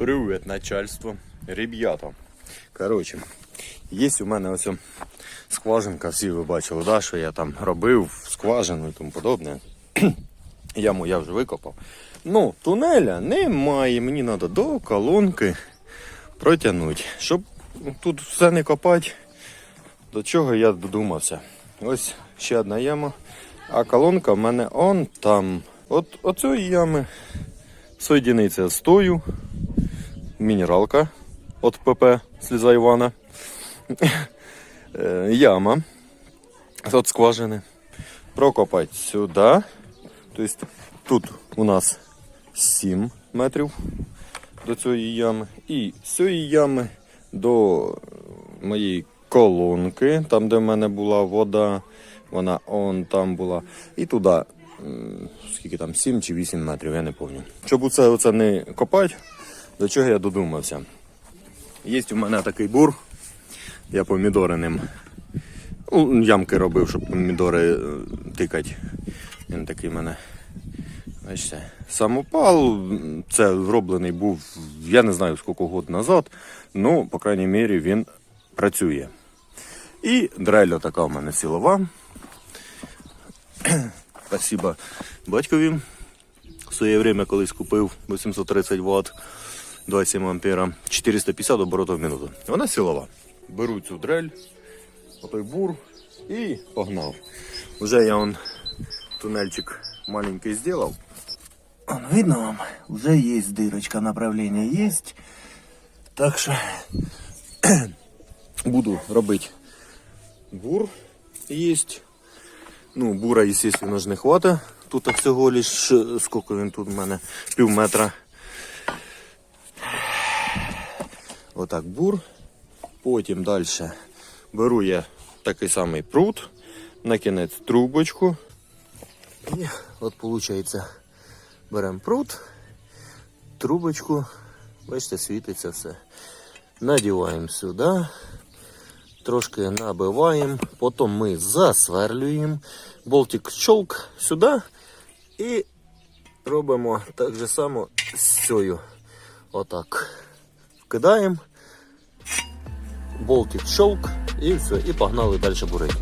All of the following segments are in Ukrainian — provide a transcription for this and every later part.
Привет, начальство. Ребята. Коротше, є у мене ось скважинка, всі ви бачили, да, що я там робив, скважину і тому подобне. Яму я вже викопав. Ну, тунеля немає, мені треба до колонки протягнути. Щоб тут все не копати, до чого я додумався. Ось ще одна яма. А колонка в мене он там. От оцієї ями соєдиниться з тою. Мінералка від ПП Сліза Івана. Е, Яма. От скважини. Прокопати сюди. Тобто тут у нас 7 метрів до цієї ями. І з цієї ями до моєї колонки, там, де в мене була вода, вона он там була. І туди, скільки там, 7 чи 8 метрів, я не пам'ятаю. Щоб оце, оце не копати, до чого я додумався. Є у мене такий бур, я помідори ним. ну, Ямки робив, щоб помідори е, тикати. Він такий в мене. Бачите, самопал, це зроблений був, я не знаю скільки год назад, ну, по крайній мірі, він працює. І дрель така в мене силова. Спасибо батькові. В своє время колись купив 830 Вт, 27 ампера, 450 оборотів в минуту. Вона силова. Беру цю дрель, отой бур і погнав. Уже я он туннельчик маленький. Он, видно вам, уже есть дырочка, направление есть. Так що буду робити бур есть. Ну, бура, ж не хватить. Тут всього лиш, скільки він тут у мене, пів метра. Отак бур. Потім далі беру я такий самий прут, на кінець трубочку. І от виходить, беремо прут, трубочку, бачите, світиться все. Надіваємо сюди, трошки набиваємо, потім ми засверлюємо, болтик щолк сюди і робимо так же само з цією. Отак. Вкидаємо, болтик щолк і все, і погнали далі бурити.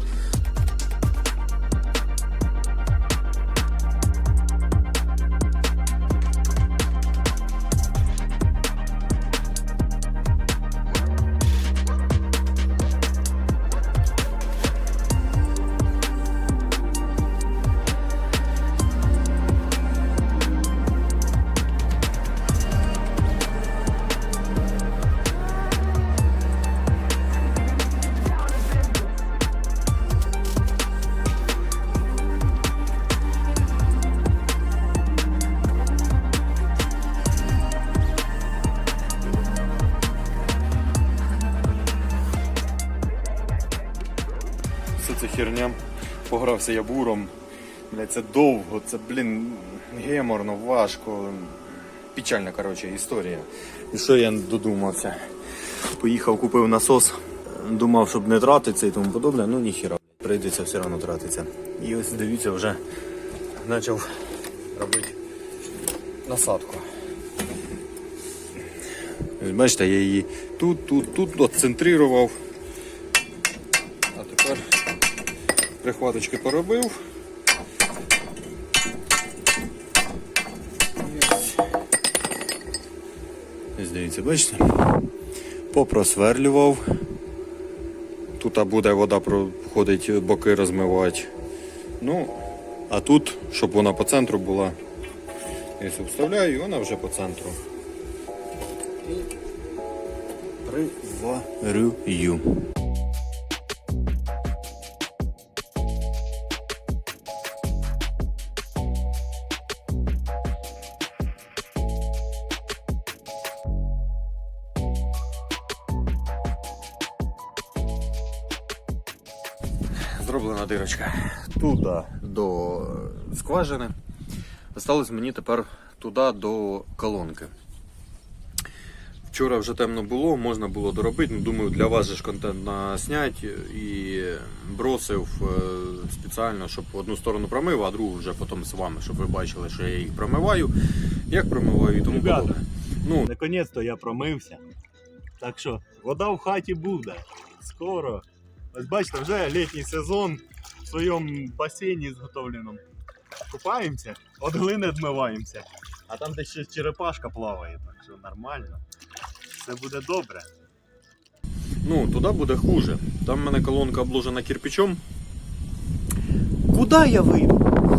Погрався я буром. Бля, це довго, це, блін, геморно, важко. Печальна, коротше, історія. І що я додумався? Поїхав, купив насос, думав, щоб не тратитися і тому подобне, ну ніхіра. Прийдеться все одно тратитися. І ось дивіться, вже почав робити насадку. Бачите, я її тут, тут, тут отцентрував. А тепер прихваточки поробив. Дивіться, бачите? Попросверлював. Тут буде вода проходить, боки розмивати. Ну, а тут, щоб вона по центру була, якщо вставляю, і вона вже по центру. І приварюю. Зроблена дирочка. Туди до скважини. Осталось мені тепер туди до колонки. Вчора вже темно було, можна було доробити. Ну, думаю, для вас же ж контент наснять і бросив е, спеціально, щоб одну сторону промив, а другу вже потім з вами, щоб ви бачили, що я їх промиваю, як промиваю і тому Ребята. подобне. Ну, Наконець-то я промився. Так що вода в хаті буде. Скоро. Ось бачите, вже літній сезон в своєму басейні зготовленому. Купаємося, от глини відмиваємося. А там де ще черепашка плаває, так що нормально. Все буде добре. ну, туди буде хуже. Там в мене колонка обложена кирпичом. Куди я вийду?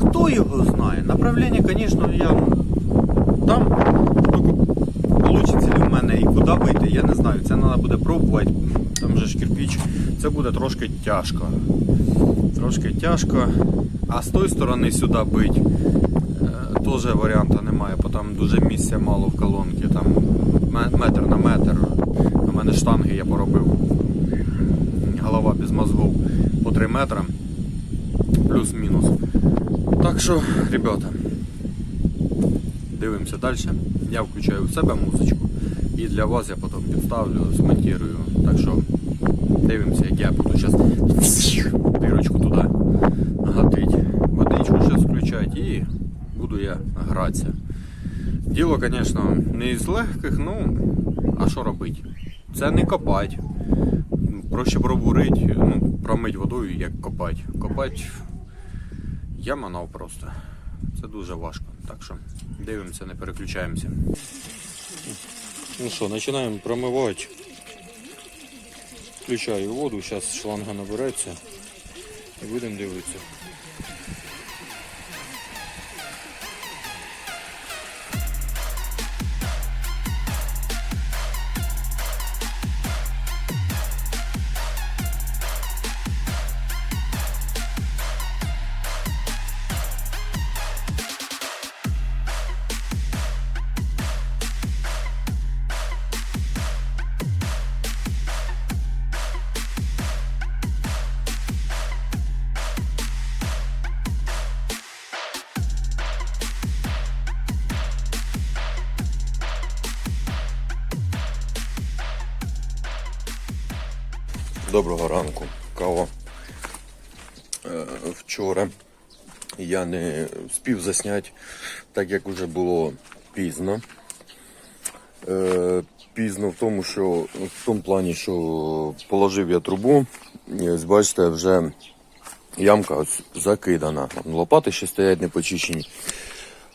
Хто його знає? Направлення, звісно, я там. Мене і куди вийти, я не знаю. Це треба буде пробувати. Там же ж кирпич. Це буде трошки тяжко. Трошки тяжко. А з тої сторони сюди бить. е, Теж варіанту немає, бо там дуже місця мало в колонці. Там метр на метр. У мене штанги я поробив. Голова без мозгов по 3 метри. Плюс-мінус. Так що, ребята, дивимося далі. Я включаю в себе музичку. І для вас я потім підставлю, змонтирую. Так що дивимося, як я буду зараз дирочку туди гатить. Водичку зараз включати і буду я гратися. Діло, звісно, не із легких, ну, а що робити? Це не копати. Проще пробурити, ну, промить водою, як копати. Копати я манав просто. Це дуже важко. Так що дивимося, не переключаємося. Ну що, починаємо промивати. Включаю воду, зараз шланга набереться і будемо дивитися. Доброго ранку, кава. Е, Вчора я не спів засняти, так як вже було пізно. Е, Пізно в тому, що в тому плані, що положив я трубу, ось бачите, вже ямка закидана. Лопати ще стоять не почищені.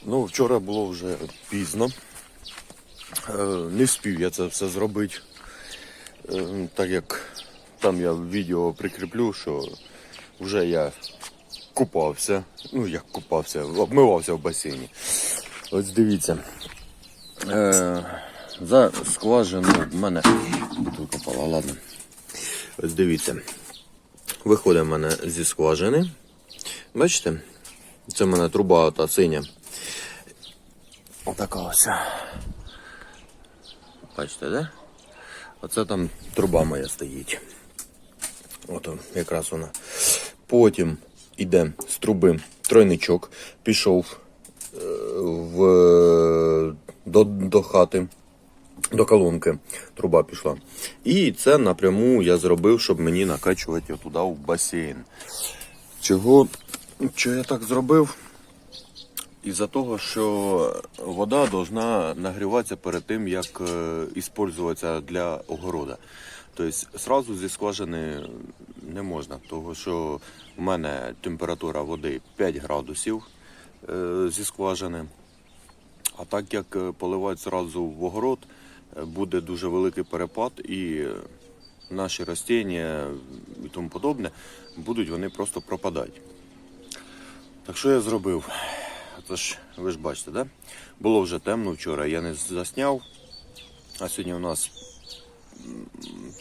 Ну, вчора було вже пізно. Е, Не встиг я це все зробити. Так як там я відео прикріплю, що вже я купався. Ну як купався, обмивався в басейні. Ось дивіться. Е, за скважину в мене бутилка пала, ладно. Ось дивіться. Виходить в мене зі скважини. Бачите? Це в мене труба та синя. Отака ось. Бачите, да? Оце там труба моя стоїть. От якраз вона. Потім іде з труби тройничок, пішов е, в, до, до хати, до колонки. Труба пішла. І це напряму я зробив, щоб мені накачувати туди в басейн. Чого, що я так зробив? Із-за того, що вода повинна нагріватися перед тим, як е, іспользуватися для огорода. Тобто сразу зі скважини не можна, тому що в мене температура води 5 градусів е, зі скважини. А так як е, поливати зразу в огород, е, буде дуже великий перепад і наші рослиння і тому подобне будуть вони просто пропадати. Так що я зробив? Це ж ви ж бачите, да? Було вже темно вчора, я не засняв. А сьогодні у нас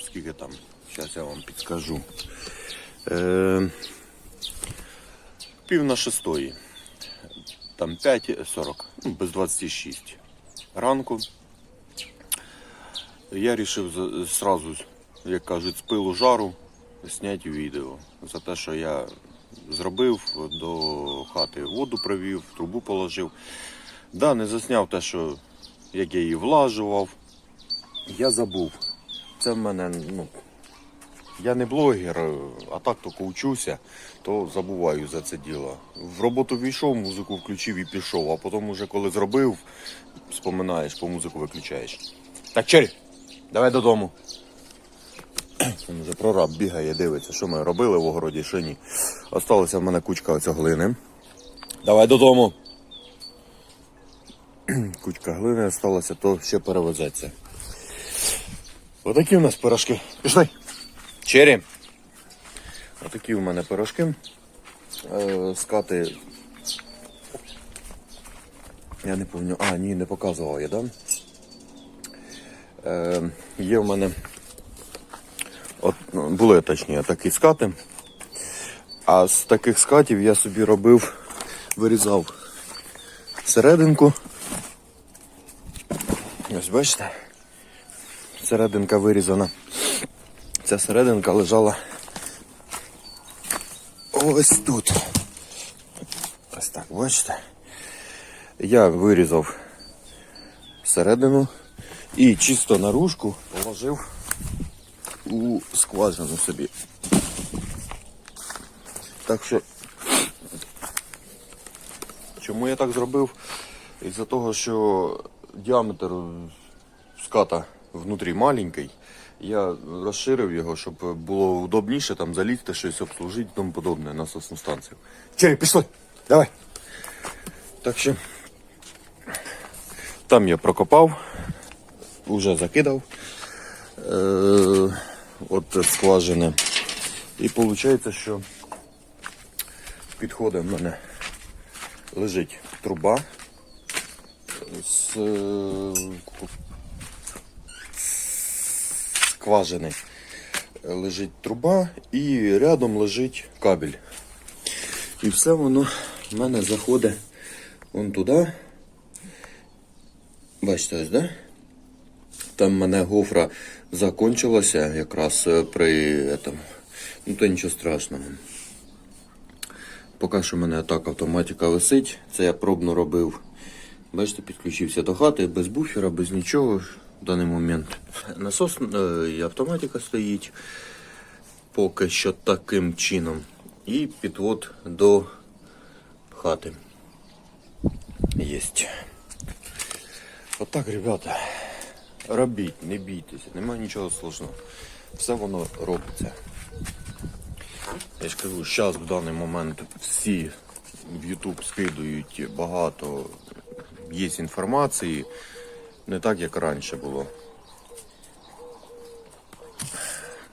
скільки там? Зараз я вам підскажу. Е, пів на шестої. Там 5.40, ну, без 26 ранку. Я вирішив зразу, як кажуть, з пилу жару зняти відео за те, що я зробив до хати воду привів, трубу положив. Да, не засняв те, що як я її влажував. Я забув. Це в мене ну, я не блогер, е, а так тільки учуся, то забуваю за це діло. В роботу війшов, музику включив і пішов, а потім уже коли зробив, споминаєш, по музику виключаєш. Так, Чері, давай додому. Він вже прораб бігає, дивиться, що ми робили в огороді, що ні. Осталася в мене кучка оця глини. Давай додому. Кучка глини осталася, то ще перевезеться. Отакі у нас пирожки. Пішли. Чері. Отакі у мене пирожки. Е, скати. Я не пам'ятаю. А, ні, не показував я, да? Е, є в мене. От, ну, були точні такі скати. А з таких скатів я собі робив, вирізав серединку. Ось бачите? Серединка вирізана. Ця серединка лежала ось тут. Ось так, бачите? Я вирізав середину і чисто наружку положив у скважину собі. Так що, чому я так зробив? Із-за того, що діаметр ската внутрі маленький, я розширив його, щоб було удобніше там залізти, щось обслужити і тому подобне насосну станцію. Чері, пішли! Давай! Так що там я прокопав, вже закидав е, от скважини. І виходить, що підходить в мене лежить труба з е, скважини. Лежить труба і рядом лежить кабель. І все воно в мене заходить вон туди. Бачите, ось, да? Там в мене гофра закончилася якраз е, при этом. Ну то нічого страшного. Поки що в мене так автоматика висить. Це я пробно робив. Бачите, підключився до хати без буфера, без нічого в даний момент. Насос е, і автоматика стоїть поки що таким чином. І підвод до хати. Єсть. Отак, ребята. Робіть, не бійтеся, немає нічого сложного. Все воно робиться. Я ж кажу, зараз в даний момент всі в YouTube скидують багато є інформації, не так як раніше було.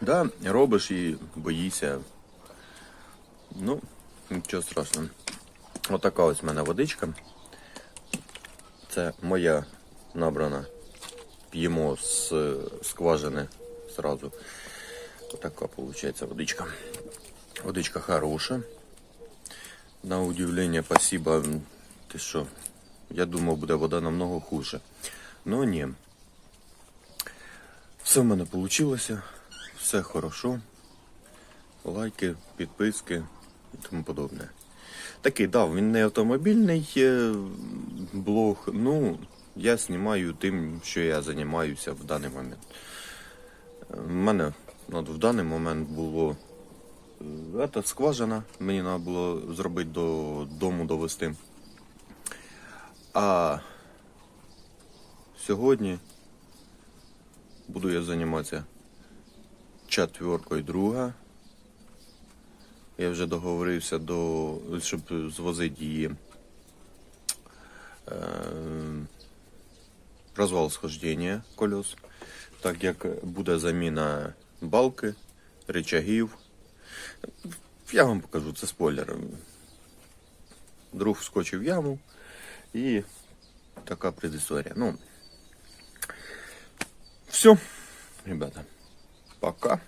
Да, робиш і боїшся. Ну, нічого страшного. Отака ось в мене водичка. Це моя набрана. П'ємо з скважини зразу. Отака виходить водичка. Водичка хороша. На удивление, спасибо. Ти що? Я думав, буде вода намного хуже. Ну ні. Все в мене вийшло. Все хорошо. Лайки, підписки і тому подобне. Такий, да, він не автомобільний е, блог. Ну, я знімаю тим, що я займаюся в даний момент. У мене от, в даний момент було е, скважина, мені треба було зробити до дому довести. А сьогодні буду я займатися четверкою друга. Я вже договорився до, щоб звозити її е, розвал схождення колес, так як буде заміна балки, рычагів. Я вам покажу, це спойлер. Друг вскочив в яму і така предісторія. Ну, все, ребята, пока.